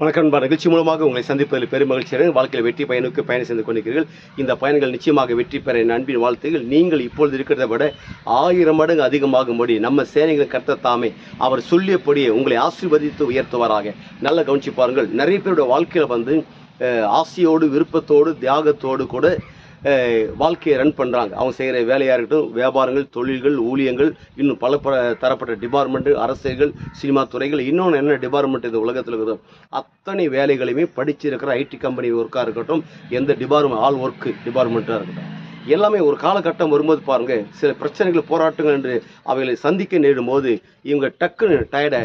வணக்கம் நண்பா. நிகழ்ச்சி மூலமாக உங்களை சந்திப்பதில் பெரும் மகிழ்ச்சியுடன் வாழ்க்கையில் வெற்றி பயனுக்கு பயணம் செய்து கொண்டிருக்கிறீர்கள். இந்த பயணங்கள் நிச்சயமாக வெற்றி பெற என் அன்பின் வாழ்த்துகள் நீங்கள் இப்பொழுது இருக்கிறத விட ஆயிரம் மடங்கு அதிகமாகும்படி நம்ம சேனைகள் கர்த்த தாமே. அவர் சொல்லியபடியே உங்களை ஆசீர்வதித்து உயர்த்துவாராக. நல்ல கவனிச்சு பாருங்கள். நிறைய பேருடைய வாழ்க்கையில் வந்து ஆசையோடு விருப்பத்தோடு தியாகத்தோடு கூட வாழ்க்கையை ரன் பண்ணுறாங்க அவங்க செய்கிற வேலையாக இருக்கட்டும் வியாபாரங்கள் தொழில்கள் ஊழியங்கள் இன்னும் பல பல தரப்பட்ட டிபார்ட்மெண்ட்டு அரசியல்கள் சினிமா துறைகள் இன்னொன்று என்ன டிபார்ட்மெண்ட் இந்த உலகத்தில் இருக்குதோ? அத்தனை வேலைகளையுமே படிச்சிருக்கிற ஐடி கம்பெனி ஒர்க்காக இருக்கட்டும் எந்த டிபார்ட்மெண்ட் ஆல் ஒர்க்கு டிபார்ட்மெண்ட்டாக இருக்கட்டும். எல்லாமே ஒரு காலகட்டம் வரும்போது பாருங்கள் சில பிரச்சனைகள் போராட்டங்கள் என்று அவைகளை சந்திக்க நேரும் போது இவங்க டக்குன்னு டயர்ட்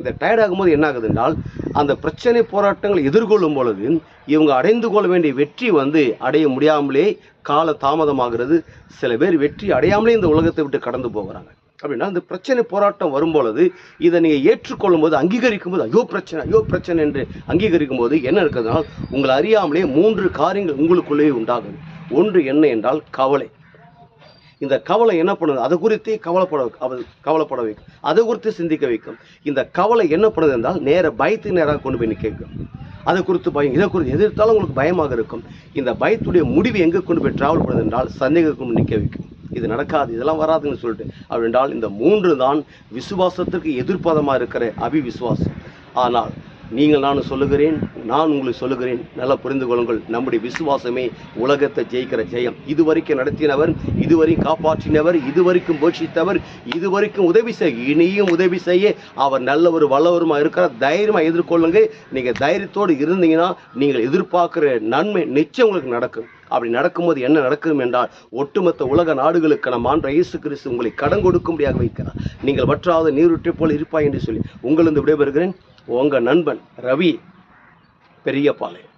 இந்த டயர்ட் ஆகும்போது என்ன ஆகுது என்றால் அந்த பிரச்சனை போராட்டங்களை எதிர்கொள்ளும் பொழுது இவங்க அடைந்து கொள்ள வேண்டிய வெற்றி வந்து அடைய முடியாமலே கால தாமதமாகிறது. சில பேர் வெற்றி அடையாமலே இந்த உலகத்தை விட்டு கடந்து போகிறாங்க. அப்படின்னா இந்த பிரச்சனை போராட்டம் வரும்பொழுது இதை நீங்கள் ஏற்றுக்கொள்ளும் போது அங்கீகரிக்கும் போது ஐயோ பிரச்சனை ஐயோ பிரச்சனை என்று அங்கீகரிக்கும் போது என்ன இருக்கிறதுனால் உங்களை அறியாமலே மூன்று காரியங்கள் உங்களுக்குள்ளேயே உண்டாகுது. ஒன்று என்ன என்றால் கவலை. இந்த கவலை என்ன பண்ணுது? அதை குறித்து கவலைப்பட கவலைப்பட வைக்கும் அதை குறித்து சிந்திக்க வைக்கும். இந்த கவலை என்ன பண்ணுது என்றால் நேர பயத்துக்கு நேராக கொண்டு போய் கேட்கும் அதை குறித்து பயம் இதை குறித்து எதிர்த்தாலும் உங்களுக்கு பயமாக இருக்கும். இந்த பயத்துடைய முடிவு எங்கே கொண்டு போய் ட்ராவல் பண்ணுது என்றால் சந்தேகம் நிற்க வைக்கும். இது நடக்காது இதெல்லாம் வராதுன்னு சொல்லிட்டு. அப்படின்றால் இந்த மூன்று தான் விசுவாசத்திற்கு எதிர்ப்பதமாக இருக்கிற அபிவிசுவாசம். ஆனால் நீங்கள் நான் சொல்லுகிறேன் நான் உங்களுக்கு சொல்லுகிறேன். நல்லா புரிந்து கொள்ளுங்கள். நம்முடைய விசுவாசமே உலகத்தை ஜெயிக்கிற ஜெயம். இதுவரைக்கும் நடத்தினவர் இதுவரைக்கும் காப்பாற்றினவர் இதுவரைக்கும் போஷித்தவர் இதுவரைக்கும் உதவி செய்ய இனியும் உதவி செய்ய அவர் நல்லவர் வல்லவருமா இருக்கிறார். தைரியமா எதிர்கொள்ளுங்க நீங்க தைரியத்தோடு இருந்தீங்கன்னா நீங்கள் எதிர்பார்க்கிற நன்மை நிச்சயம் உங்களுக்கு நடக்கும். அப்படி நடக்கும்போது என்ன நடக்கும் என்றால் ஒட்டுமொத்த உலக நாடுகளுக்கு நம் ஆண்ட இயேசு கிறிஸ்து உங்களை கடன் கொடுக்கும்படியாக வைக்கிறார். நீங்கள் வற்றாத நீருற்றை போல் இருப்பாய் என்று சொல்லி உங்களிருந்து விடைபெறுகிறேன். உங்கள் நண்பன் ரவி பெரியபாளையம்